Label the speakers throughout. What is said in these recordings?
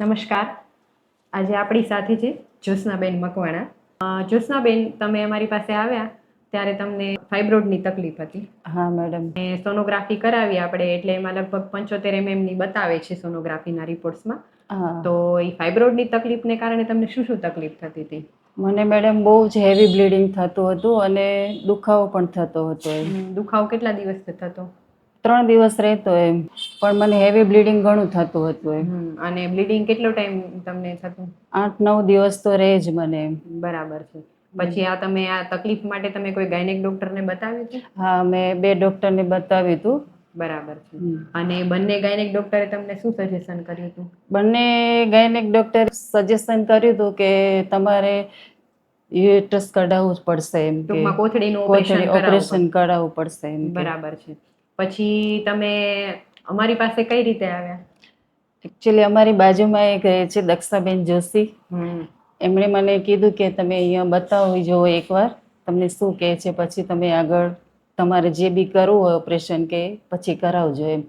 Speaker 1: નમસ્કાર. આજે આપણી સાથે છે જ્યોત્સનાબેન મકવાણા. જ્યોત્સનાબેન તમે અમારી પાસે આવ્યા ત્યારે તમને ફાઇબ્રોડની તકલીફ હતી.
Speaker 2: હા મેડમ.
Speaker 1: મેં સોનોગ્રાફી કરાવી આપણે એટલે એમાં લગભગ પંચોતેર એમએમની બતાવે છે સોનોગ્રાફીના રિપોર્ટ્સમાં. તો એ ફાઇબ્રોડની તકલીફને કારણે તમને શું શું તકલીફ થતી હતી?
Speaker 2: મને મેડમ બહુ જ હેવી બ્લીડિંગ થતું હતું અને દુખાવો પણ થતો હતો
Speaker 1: દુખાવો કેટલા દિવસથી થતો?
Speaker 2: ત્રણ દિવસ રહેતો એમ. પણ મને હેવી બ્લીડિંગ ઘણું થતું હતું એમ.
Speaker 1: અને બ્લીડિંગ કેટલો ટાઈમ તમને થતું?
Speaker 2: આઠ નવ દિવસ તો રહે જ મને
Speaker 1: બરાબર છે. પછી આ તમે આ તકલીફ માટે તમે કોઈ ગાયનેક ડોક્ટરને બતાવ્યું હતું?
Speaker 2: હા મેં બે ડોક્ટરને બતાવ્યું હતું.
Speaker 1: બરાબર છે. અને બંને ગાયનેક ડોક્ટરે તમને શું સજેશન કર્યું હતું?
Speaker 2: બંને ગાયનેક ડોક્ટર સજેશન કર્યું હતું કે તમારે યુટ્રસ કઢાવવું પડશે એમ કે
Speaker 1: ટૂંકમાં કોથળીનું ઓપરેશન
Speaker 2: કરાવવું પડશે એમ
Speaker 1: બરાબર છે. પછી તમે અમારી પાસે કઈ રીતે આવ્યા?
Speaker 2: એકચ્યુઅલી અમારી બાજુમાં એક રહે છે દક્ષાબેન જોશી. એમણે મને કીધું કે તમે અહીંયા બતાવી જુઓ એકવાર તમને શું કહે છે પછી તમે આગળ તમારે જે બી કરવું હોય ઓપરેશન કે પછી કરાવજો એમ.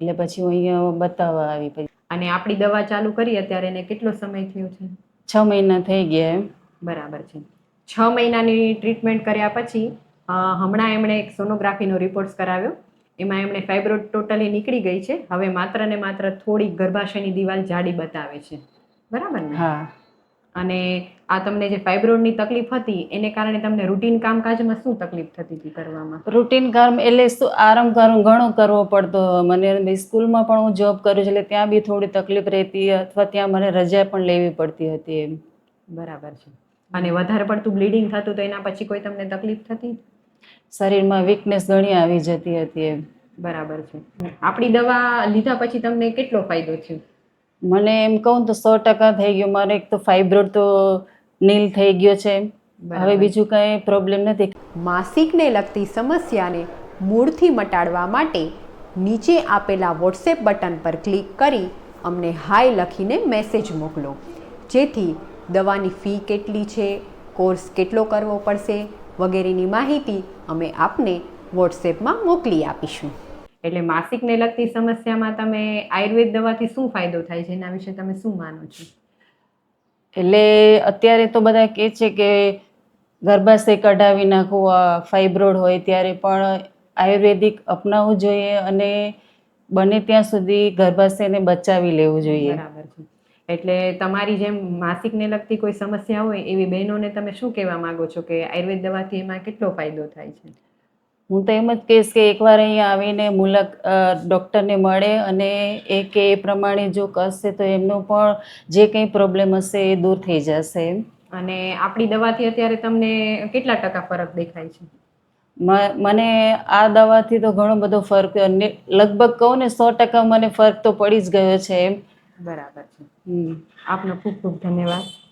Speaker 2: એટલે પછી હું અહીંયા બતાવવા આવી પછી
Speaker 1: અને આપણી દવા ચાલુ કરી અત્યારે એને કેટલો સમય થયો છે?
Speaker 2: છ મહિના થઈ ગયા એમ.
Speaker 1: બરાબર છે. છ મહિનાની ટ્રીટમેન્ટ કર્યા પછી હમણાં એમણે એક સોનોગ્રાફીનો રિપોર્ટ કરાવ્યો. એમાં એમણે ફાઇબ્રોડ ટોટલી નીકળી ગઈ છે. હવે માત્ર ને માત્ર થોડી ગર્ભાશયની દિવાલ જાડી બતાવે છે. બરાબર ને?
Speaker 2: હા.
Speaker 1: અને આ તમને જે ફાઇબ્રોડની તકલીફ હતી એને કારણે તમને રૂટીન કામકાજમાં શું તકલીફ થતી હતી કરવામાં?
Speaker 2: રૂટીન કામ એટલે શું? આરામ કરું ઘણો કરવો પડતો. મને સ્કૂલમાં પણ હું જોબ કરું છું એટલે ત્યાં બી થોડી તકલીફ રહેતી અથવા ત્યાં મને રજા પણ લેવી પડતી હતી એમ.
Speaker 1: બરાબર છે. અને વધારે પડતું બ્લીડિંગ થતું તો એના પછી કોઈ તમને તકલીફ થતી?
Speaker 2: શરીરમાં વીકનેસ ઘણી આવી જતી હતી એમ.
Speaker 1: બરાબર છે. આપણી દવા લીધા પછી તમને કેટલો ફાયદો થયો?
Speaker 2: મને એમ કહું તો સો ટકા થઈ ગયો. મારે એક તો ફાઇબ્રોડ તો નીલ થઈ ગયો છે હવે બીજું કાંઈ પ્રોબ્લેમ નથી.
Speaker 3: માસિકને લગતી સમસ્યાને મૂળથી મટાડવા માટે નીચે આપેલા વોટ્સએપ બટન પર ક્લિક કરી અમને હાય લખીને મેસેજ મોકલો. જેથી દવાની ફી કેટલી છે કોર્સ કેટલો કરવો પડશે વગેરેની માહિતી અમે આપને વોટ્સએપમાં મોકલી આપીશું.
Speaker 1: એટલે માસિકને લગતી સમસ્યામાં તમે આયુર્વેદ દવાથી શું ફાયદો થાય છે? એના વિશે તમે શું માનો છો?
Speaker 2: એટલે અત્યારે તો બધા કહે છે કે ગર્ભાશય કઢાવી નાખવું આ ફાઇબ્રોડ હોય ત્યારે પણ આયુર્વેદિક અપનાવવું જોઈએ અને બને ત્યાં સુધી ગર્ભાશયને બચાવી લેવું જોઈએ.
Speaker 1: બરાબર છે. એટલે તમારી જેમ માસિકને લગતી કોઈ સમસ્યા હોય એવી બહેનોને તમે શું કહેવા માંગો છો કે આયુર્વેદ દવાથી એમાં કેટલો ફાયદો થાય છે?
Speaker 2: હું તો એમ જ કહીશ કે એકવાર અહીંયા આવીને મુલાક ડૉક્ટરને મળે અને એ કે એ પ્રમાણે જો કરશે તો એમનો પણ જે કંઈ પ્રોબ્લેમ હશે એ દૂર થઈ જશે એમ.
Speaker 1: અને આપણી દવાથી અત્યારે તમને કેટલા ટકા ફરક દેખાય છે?
Speaker 2: મને આ દવાથી તો ઘણો બધો ફરક લગભગ કહું ને સો ટકા મને ફરક તો પડી જ ગયો છે એમ.
Speaker 1: બરાબર છે. આપનો ખૂબ ખૂબ ધન્યવાદ